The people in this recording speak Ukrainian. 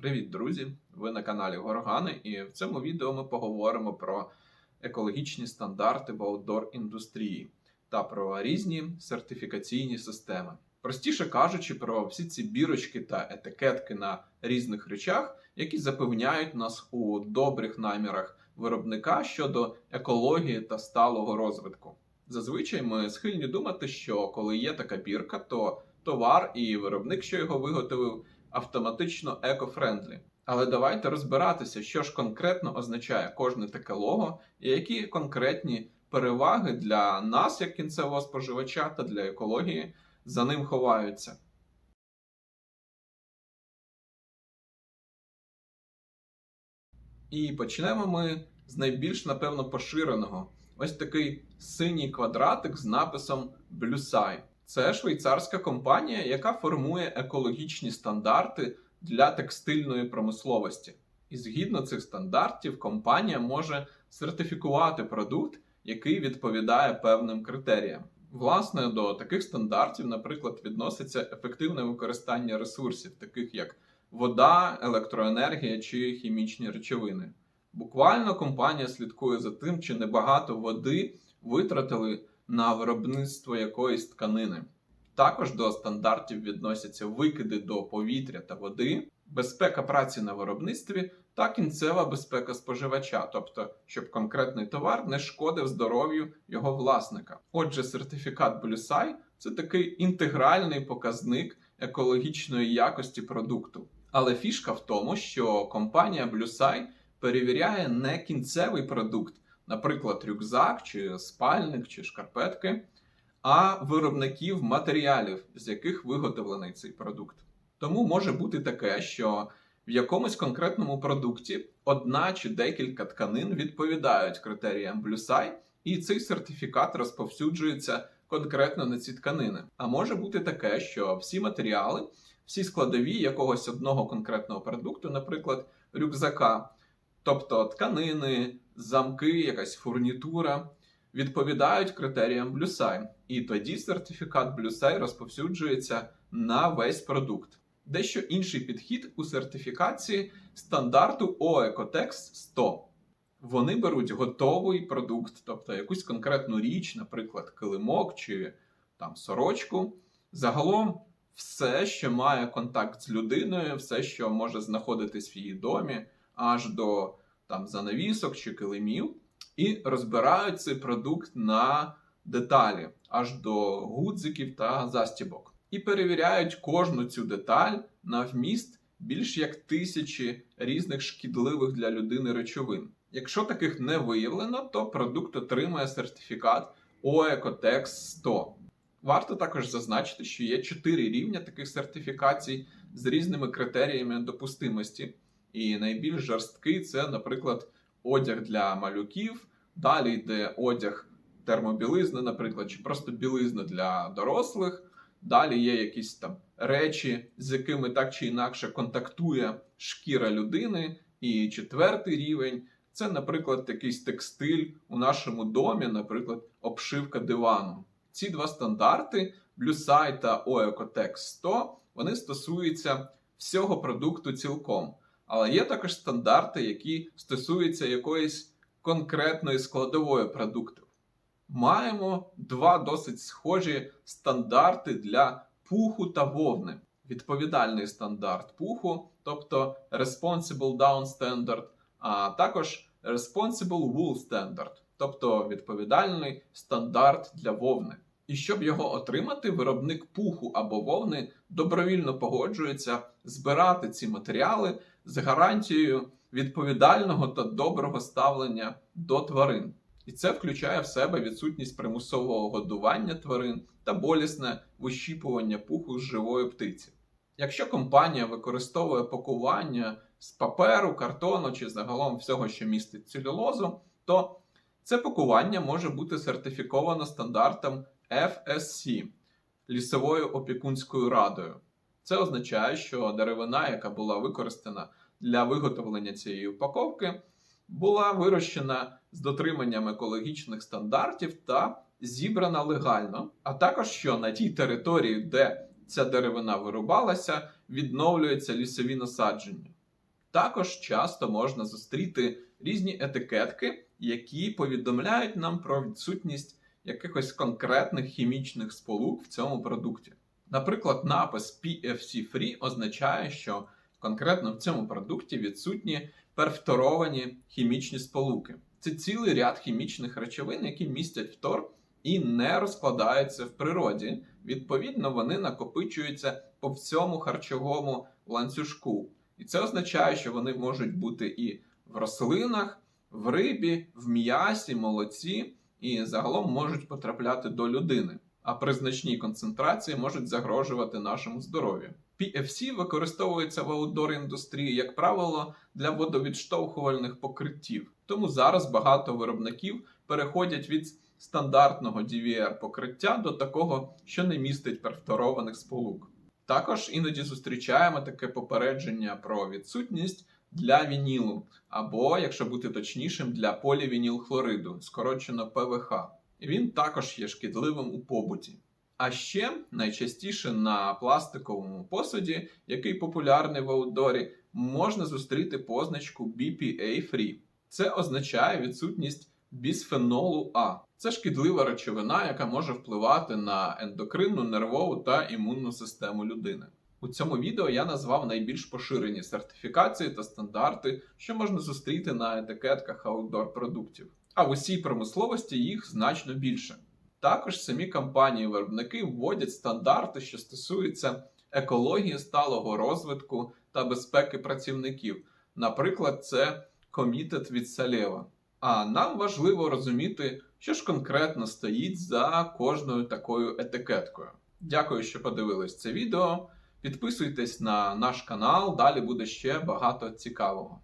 Привіт, друзі! Ви на каналі Горгани, і в цьому відео ми поговоримо про екологічні стандарти в аутдор індустрії та про різні сертифікаційні системи. Простіше кажучи, про всі ці бірочки та етикетки на різних речах, які запевняють нас у добрих намірах виробника щодо екології та сталого розвитку. Зазвичай ми схильні думати, що коли є така бірка, то товар і виробник, що його виготовив, автоматично еко-френдлі. Але давайте розбиратися, що ж конкретно означає кожне таке лого, і які конкретні переваги для нас, як кінцевого споживача, та для екології за ним ховаються. І почнемо ми з найбільш, напевно, поширеного. Ось такий синій квадратик з написом BlueSci. Це швейцарська компанія, яка формує екологічні стандарти для текстильної промисловості. І згідно цих стандартів, компанія може сертифікувати продукт, який відповідає певним критеріям. Власне, до таких стандартів, наприклад, відноситься ефективне використання ресурсів, таких як вода, електроенергія чи хімічні речовини. Буквально компанія слідкує за тим, чи небагато води витратили на виробництво якоїсь тканини. Також до стандартів відносяться викиди до повітря та води, безпека праці на виробництві та кінцева безпека споживача, тобто, щоб конкретний товар не шкодив здоров'ю його власника. Отже, сертифікат BlueSci – це такий інтегральний показник екологічної якості продукту. Але фішка в тому, що компанія BlueSci перевіряє не кінцевий продукт, наприклад, рюкзак, чи спальник, чи шкарпетки, а виробників матеріалів, з яких виготовлений цей продукт. Тому може бути таке, що в якомусь конкретному продукті одна чи декілька тканин відповідають критеріям BlueSci, і цей сертифікат розповсюджується конкретно на ці тканини. А може бути таке, що всі матеріали, всі складові якогось одного конкретного продукту, наприклад, рюкзака, тобто тканини, замки, якась фурнітура, відповідають критеріям BlueSci. І тоді сертифікат BlueSci розповсюджується на весь продукт. Дещо інший підхід у сертифікації стандарту OECOTEX 100. Вони беруть готовий продукт, тобто якусь конкретну річ, наприклад, килимок чи там сорочку. Загалом все, що має контакт з людиною, все, що може знаходитись в її домі, аж до там занавісок чи килимів, і розбирають цей продукт на деталі, аж до гудзиків та застібок. І перевіряють кожну цю деталь на вміст більш як тисячі різних шкідливих для людини речовин. Якщо таких не виявлено, то продукт отримає сертифікат OECOTEX 100. Варто також зазначити, що є чотири рівня таких сертифікацій з різними критеріями допустимості. І найбільш жорсткий це, наприклад, одяг для малюків. Далі йде одяг термобілизни, наприклад, чи просто білизна для дорослих. Далі є якісь там речі, з якими так чи інакше контактує шкіра людини. І четвертий рівень це, наприклад, якийсь текстиль у нашому домі, наприклад, обшивка дивану. Ці два стандарти BlueSci та OECOTEX 100, вони стосуються всього продукту цілком. Але є також стандарти, які стосуються якоїсь конкретної складової продукту. Маємо два досить схожі стандарти для пуху та вовни. Відповідальний стандарт пуху, тобто Responsible Down Standard, а також Responsible Wool Standard, тобто відповідальний стандарт для вовни. І щоб його отримати, виробник пуху або вовни добровільно погоджується збирати ці матеріали з гарантією відповідального та доброго ставлення до тварин. І це включає в себе відсутність примусового годування тварин та болісне вищіпування пуху з живої птиці. Якщо компанія використовує пакування з паперу, картону чи загалом всього, що містить целюлозу, то це пакування може бути сертифіковано стандартом FSC лісовою опікунською радою. Це означає, що деревина, яка була використана для виготовлення цієї упаковки, була вирощена з дотриманням екологічних стандартів та зібрана легально, а також що на тій території, де ця деревина вирубалася, відновлюються лісові насадження. Також часто можна зустріти різні етикетки, які повідомляють нам про відсутність якихось конкретних хімічних сполук в цьому продукті. Наприклад, напис PFC Free означає, що конкретно в цьому продукті відсутні перфторовані хімічні сполуки. Це цілий ряд хімічних речовин, які містять фтор і не розкладаються в природі. Відповідно, вони накопичуються по всьому харчовому ланцюжку. І це означає, що вони можуть бути і в рослинах, в рибі, в м'ясі, молоці, і загалом можуть потрапляти до людини. А при значній концентрації можуть загрожувати нашому здоров'ю. PFC використовується в аутдор індустрії, як правило, для водовідштовхувальних покриттів. Тому зараз багато виробників переходять від стандартного DVR покриття до такого, що не містить перфторованих сполук. Також іноді зустрічаємо таке попередження про відсутність для вінілу, або, якщо бути точнішим, для полівінілхлориду, скорочено ПВХ. Він також є шкідливим у побуті. А ще найчастіше на пластиковому посуді, який популярний в аутдорі, можна зустріти позначку BPA-free. Це означає відсутність бісфенолу А. Це шкідлива речовина, яка може впливати на ендокринну, нервову та імунну систему людини. У цьому відео я назвав найбільш поширені сертифікації та стандарти, що можна зустріти на етикетках аутдор продуктів. А в усій промисловості їх значно більше. Також самі компанії-виробники вводять стандарти, що стосуються екології сталого розвитку та безпеки працівників. Наприклад, це комітет від Салєва. А нам важливо розуміти, що ж конкретно стоїть за кожною такою етикеткою. Дякую, що подивились це відео. Підписуйтесь на наш канал, далі буде ще багато цікавого.